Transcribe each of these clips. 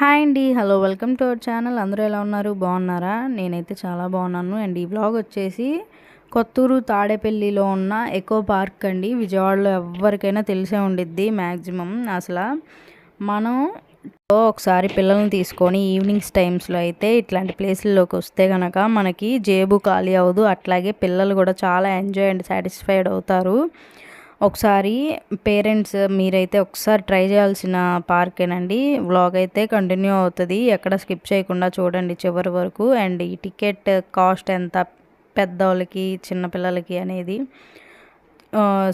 Hi అండి. Hello welcome to our channel. అందరూ ఎలా ఉన్నారు? బాగున్నారా? నేనైతే చాలా బాగున్నాను. అండ్ ఈ బ్లాగ్ వచ్చేసి కొత్తూరు తాడేపల్లిలో ఉన్న ఎకో పార్క్ అండి. విజయవాడలో ఎవరికైనా తెలిసే ఉండిద్ది మ్యాక్సిమం అసలు మనం ఒకసారి పిల్లల్ని తీసుకొని ఈవినింగ్స్ టైమ్స్లో అయితే ఇట్లాంటి ప్లేసుల్లోకి వస్తే కనుక మనకి జేబు ఖాళీ అవ్వదు. అట్లాగే పిల్లలు కూడా చాలా ఎంజాయ్ అండ్ సాటిస్ఫైడ్ అవుతారు. ఒకసారి పేరెంట్స్ మీరైతే ఒకసారి ట్రై చేయాల్సిన పార్కేనండి. వ్లాగ్ అయితే కంటిన్యూ అవుతుంది. ఎక్కడ స్కిప్ చేయకుండా చూడండి చివరి వరకు. అండ్ ఈ టికెట్ కాస్ట్ ఎంత? పెద్దవాళ్ళకి చిన్నపిల్లలకి అనేది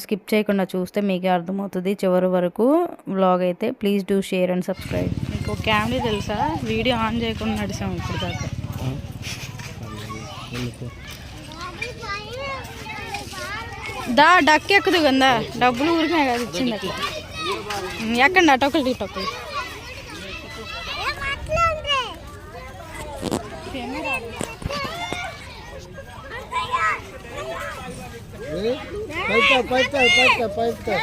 స్కిప్ చేయకుండా చూస్తే మీకే అర్థమవుతుంది చివరి వరకు. వ్లాగ్ అయితే please do share and subscribe. మీకు క్యామెరా తెలుసా? వీడియో ఆన్ చేయకుండా నడిచాం ఇప్పుడు దాకా దా డక్ ఎక్కుదు కదా డబ్బులు ఊరికే కదా ఇచ్చింది అట్లా ఎక్కండి అటు ఒకటి అటొకటి ఇటొకటి పైతా పైతా పైతా పైతా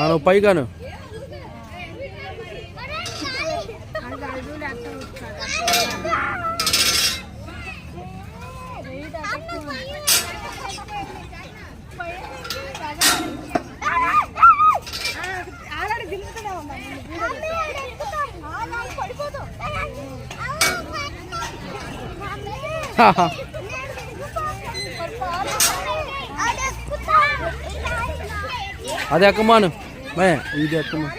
నువ్వు పైగాను అది ఎక్కమాను మే ఇది ఎక్కమా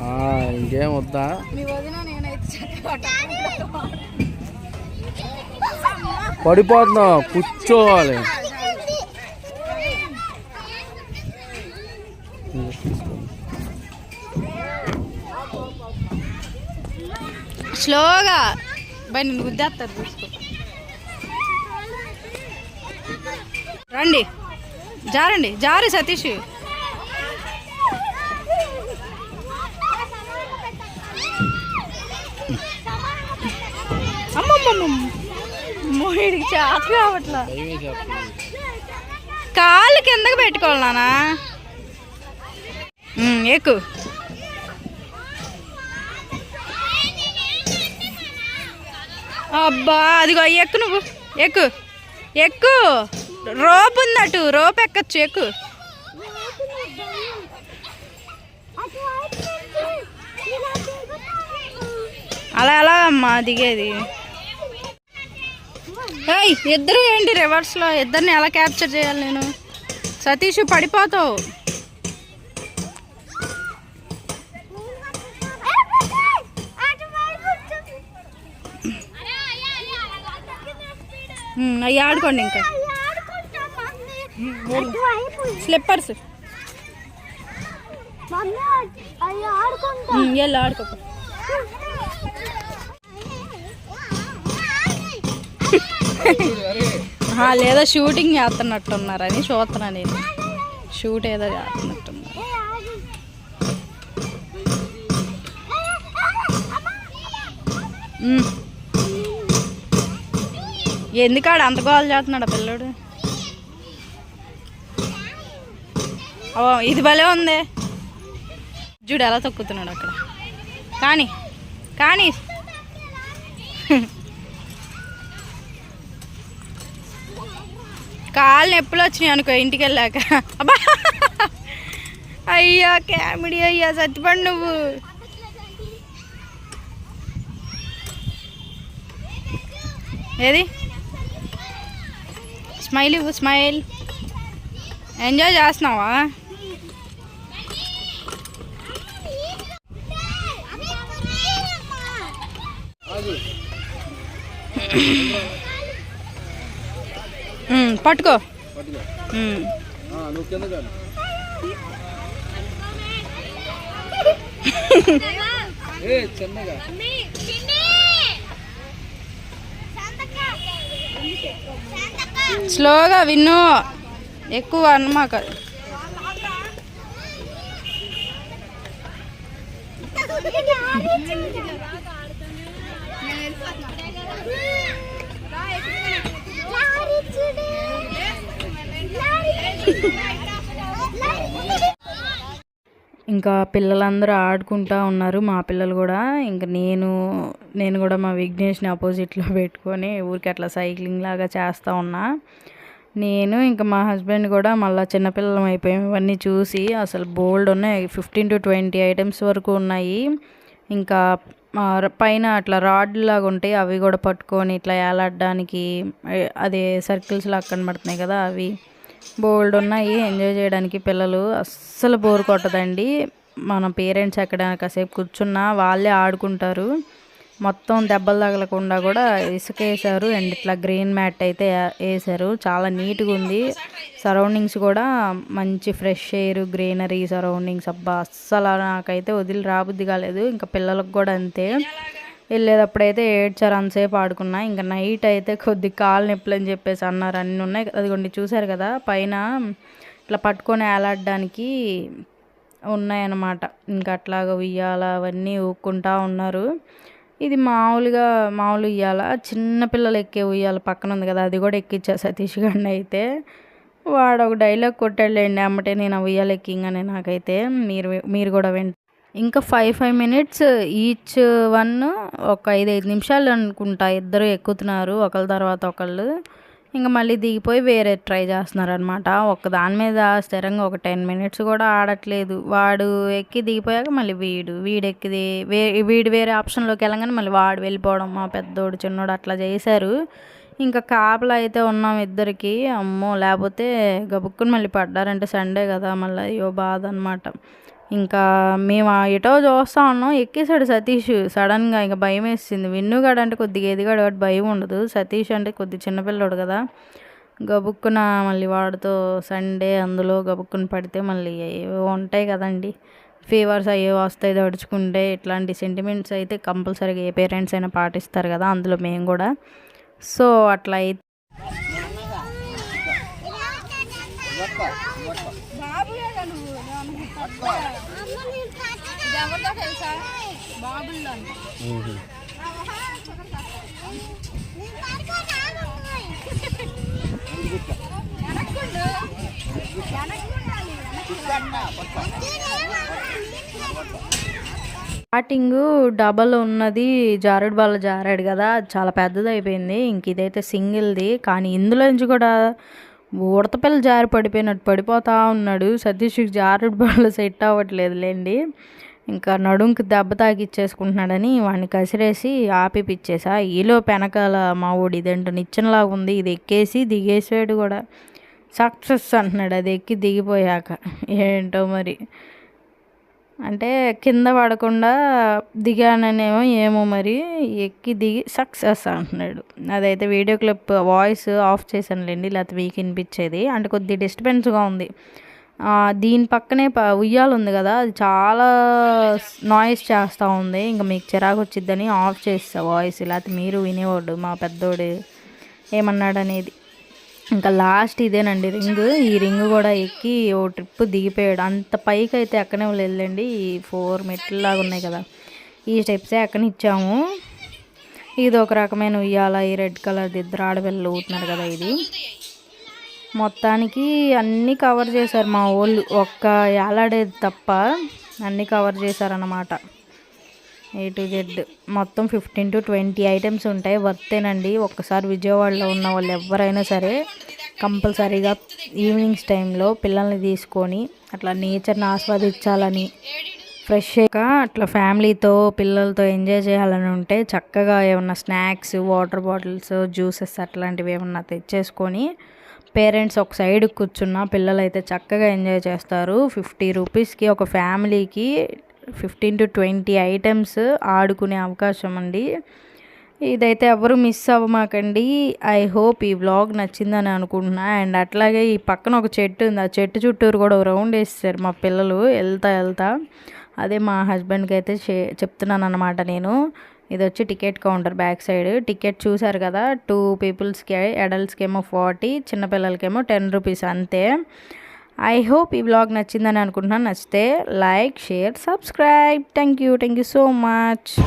ఆ, ఇంకేం వద్దా మీ వదిన నేనైతే పడిపోతున్నావు కూర్చోవాలి స్లోగా. బై నిన్ను గుద్దేస్తారు చూసుకో. రండి. జారండి. జారు సతీష్. అమ్మమ్మమ్మ మోయిడికి చేత కావట్లా కాళ్ళు కిందకి పెట్టుకోవాలి నానా ఉమ్, ఎక్కు అబ్బా అదిగో ఎక్కు నువ్వు. ఎక్కు. ఎక్కు. రోప్ ఉందటు రోప్ ఎక్కచ్చు ఎక్కు. అలా ఎలా అమ్మా దిగేది. ఏయ్ ఇద్దరు ఏంటి రివర్స్లో ఇద్దరిని ఎలా క్యాప్చర్ చేయాలి నేను? సతీష్ పడిపోతావు. అవి ఆడుకోండి ఇంకా. స్లిప్పర్స్ వెళ్ళు ఆడుకో. లేదా షూటింగ్ చేస్తున్నట్టున్నారని చూస్తున్నా నేను. షూట్ ఏదో చేస్తున్నట్టున్నారు. ఉమ్. ఎందుకాడు అంత గోల్ చేస్తున్నాడు పిల్లడు పిల్లోడు? ఓ ఇది భలే ఉంది. చూడు ఎలా తొక్కుతున్నాడు అక్కడ. కానీ కానీ. కాళ్ళు నొప్పులు వచ్చినాయి అనుకో ఇంటికి వెళ్ళాక. అబ్బా! అయ్యా కామెడీ అయ్యా సత్తిపండు నువ్వు. ఏది? స్మైల్ ఇవ్వు స్మైల్. ఎంజాయ్ చేస్తున్నావా? పట్టుకో. చిన్నగా స్లోగా విన్ను ఎక్కువ అన్నమాక Thank. ఇంకా పిల్లలందరూ ఆడుకుంటూ ఉన్నారు మా పిల్లలు కూడా. ఇంకా నేను నేను కూడా మా విఘ్నేష్ని అపోజిట్లో పెట్టుకొని ఊరికి అట్లా సైక్లింగ్ లాగా చేస్తూ ఉన్నా. నేను ఇంకా మా హస్బెండ్ కూడా మళ్ళీ చిన్నపిల్లలం అయిపోయాం. ఇవన్నీ చూసి అసలు బోల్డ్ ఉన్నాయి. ఫిఫ్టీన్ టు ట్వంటీ ఐటమ్స్ వరకు ఉన్నాయి. ఇంకా పైన అట్లా రాడ్ లాగా ఉంటాయి. అవి కూడా పట్టుకొని ఇట్లా ఏలాడడానికి అదే సర్కిల్స్ లాగా కనబడుతున్నాయి కదా అవి. బోల్డ్ ఉన్నాయి. ఎంజాయ్ చేయడానికి పిల్లలు అస్సలు బోర్ కొట్టదండి. మన పేరెంట్స్ ఎక్కడ కాసేపు కూర్చున్నా వాళ్ళే ఆడుకుంటారు. మొత్తం దెబ్బలు తగలకుండా కూడా ఇసుక వేసారు అండ్ ఇట్లా గ్రీన్ మ్యాట్ అయితే వేసారు చాలా నీట్గా ఉంది. సరౌండింగ్స్ కూడా మంచి ఫ్రెష్ ఎయిర్ గ్రీనరీ సరౌండింగ్స్. అబ్బా అస్సలు నాకైతే వదిలి రాబుద్ది కాలేదు. ఇంకా పిల్లలకు కూడా అంతే. వెళ్ళేటప్పుడైతే ఏడ్చారు అంతసేపు ఆడుకున్నా. ఇంకా నైట్ అయితే కొద్ది కాలు నొప్పులు అని చెప్పేసి అన్నారు. అన్నీ ఉన్నాయి. అదిగోండి చూశారు కదా పైన ఇట్లా పట్టుకొని ఏలాడడానికి ఉన్నాయన్నమాట. ఇంకా అట్లాగా ఉయ్యాల అవన్నీ ఊక్కుంటా ఉన్నారు. ఇది మామూలుగా మామూలు ఉయ్యాల. చిన్నపిల్లలు ఎక్కే ఉయ్యాల పక్కన ఉంది కదా అది కూడా ఎక్కించా సతీష్ గారిని అయితే. వాడు ఒక డైలాగ్ కొట్టాడులేండి అమ్మటే నేను ఆ ఉయ్యాల ఎక్కింగానే నాకైతే. మీరు మీరు కూడా వింట ఇంకా five five minutes each one ఒక ఐదు ఐదు నిమిషాలు అనుకుంటా. ఇద్దరు ఎక్కుతున్నారు ఒకళ్ళ తర్వాత ఒకళ్ళు. ఇంకా మళ్ళీ దిగిపోయి వేరే ట్రై చేస్తున్నారు అనమాట ఒక దాని మీద స్థిరంగా ఒక టెన్ మినిట్స్ కూడా ఆడట్లేదు. వాడు ఎక్కి దిగిపోయాక మళ్ళీ వీడు వీడు ఎక్కిది వే వీడు వేరే ఆప్షన్లోకి వెళ్ళగానే మళ్ళీ వాడు వెళ్ళిపోవడం మా పెద్దోడు చిన్నోడు అట్లా చేశారు. ఇంకా కాపలా అయితే ఉన్నాం ఇద్దరికి. అమ్మో లేకపోతే గబుక్కుని మళ్ళీ పడ్డారంటే సండే కదా మళ్ళీ అయ్యో బాధ అనమాట ఇంకా మేము ఎటో చూస్తా ఉన్నాం ఎక్కేసాడు సతీష్. సడన్గా ఇంకా భయం వేసింది. విన్నుగాడు అంటే కొద్దిగా ఎదిగాడు కాబట్టి భయం ఉండదు. సతీష్ అంటే కొద్ది చిన్నపిల్లడు కదా. గబుక్కున మళ్ళీ వాడితో సండే అందులో గబుక్కుని పడితే మళ్ళీ ఏవో ఉంటాయి కదండి. ఫీవర్స్ అయ్యే వస్తాయి దడుచుకుంటే ఇట్లాంటి సెంటిమెంట్స్ అయితే కంపల్సరీగా ఏ పేరెంట్స్ అయినా పాటిస్తారు కదా అందులో మేము కూడా. సో అట్లా అయితే స్టార్టింగ్ డబల్ ఉన్నది జారుడు బాల జారాడు కదా అది చాలా పెద్దది అయిపోయింది. ఇంక ఇదైతే సింగిల్ది కానీ ఇందులో నుంచి కూడా ఉడతపిల్ల జారి పడిపోయినట్టు పడిపోతా ఉన్నాడు. సతీష్కి జారుడు బాల సెట్ అవ్వట్లేదు లేండి ఇంకా నడుంకి దెబ్బ తాకిచ్చేసుకుంటున్నాడని వాడిని కసిరేసి ఆపిపిచ్చేసా. ఈలో పెనకాల మా ఊడి ఇదేంటో నిచ్చెనలాగా ఉంది. ఇది ఎక్కేసి దిగేసాడు కూడా. సక్సెస్ అంటున్నాడు. అది ఎక్కి దిగిపోయాక. ఏంటో మరి? అంటే కింద పడకుండా దిగాననేమో ఏమో మరి? ఎక్కి దిగి సక్సెస్ అంటున్నాడు. అదైతే వీడియో క్లిప్ వాయిస్ ఆఫ్ చేశానులేండి. లేకపోతే మీకు వినిపించేది. అంటే కొద్ది డిస్టర్బెన్స్గా ఉంది. దీని పక్కనే ప ఉయ్యాల ఉంది కదా అది చాలా నాయిస్ చేస్తూ ఉంది. ఇంకా మీకు చిరాకు వచ్చిద్దని ఆఫ్ చేస్తా వాయిస్ లేకపోతే మీరు వినేవాడు మా పెద్దోడు ఏమన్నాడు అనేది ఇంకా లాస్ట్ ఇదేనండి రింగ్. ఈ రింగ్ కూడా ఎక్కి ఓ ట్రిప్ దిగిపోయాడు. అంత పైకి అయితే ఎక్కనే వెళ్ళండి ఈ ఫోర్ మెట్లు లాగా ఉన్నాయి కదా. ఈ స్టెప్సే ఎక్కని ఇచ్చాము ఇది ఒక రకమైన ఉయ్యాల. ఈ రెడ్ కలర్ ఇద్దరు ఆడపిల్లలు ఊతున్నారు కదా ఇది. మొత్తానికి అన్నీ కవర్ చేశారు మా వాళ్ళు. ఒక్క ఏలాడేది తప్ప అన్నీ కవర్ చేశారన్నమాట. ఏ టు జెడ్ మొత్తం ఫిఫ్టీన్ టు ట్వంటీ ఐటమ్స్ ఉంటాయి. వర్తేనండి ఒక్కసారి విజయవాడలో ఉన్న వాళ్ళు ఎవరైనా సరే కంపల్సరీగా ఈవినింగ్స్ టైంలో పిల్లల్ని తీసుకొని అట్లా నేచర్ని ఆస్వాదించాలని ఫ్రెష్గా అట్లా ఫ్యామిలీతో పిల్లలతో ఎంజాయ్ చేయాలని ఉంటే చక్కగా ఏమన్నా స్నాక్స్ వాటర్ బాటిల్స్ జ్యూసెస్ అట్లాంటివి ఏమన్నా తెచ్చేసుకొని పేరెంట్స్ ఒక సైడ్ కూర్చున్న పిల్లలు అయితే చక్కగా ఎంజాయ్ చేస్తారు. ఫిఫ్టీ రూపీస్కి ఒక ఫ్యామిలీకి ఫిఫ్టీన్ టు ట్వంటీ ఐటమ్స్ ఆడుకునే అవకాశం అండి. ఇదైతే ఎవరు మిస్ అవ్వమాకండి. ఐ హోప్ ఈ వ్లాగ్ నచ్చిందని అనుకుంటున్నా. అండ్ అట్లాగే ఈ పక్కన ఒక చెట్టు ఉంది. ఆ చెట్టు చుట్టూరు కూడా ఒక రౌండ్ వేస్తారు మా పిల్లలు. వెళ్తా వెళ్తా. అదే మా హస్బెండ్కి అయితే చె చెప్తున్నాను అనమాట నేను. ఇది వచ్చి ticket counter back side. Ticket చూసారు కదా టూ పీపుల్స్కి అడల్ట్స్కి ఏమో ఫార్టీ చిన్నపిల్లలకేమో టెన్ రూపీస్ అంతే. ఐ హోప్ ఈ బ్లాగ్ నచ్చిందని అనుకుంటున్నాను. నచ్చితే like share subscribe. Thank you thank you so much.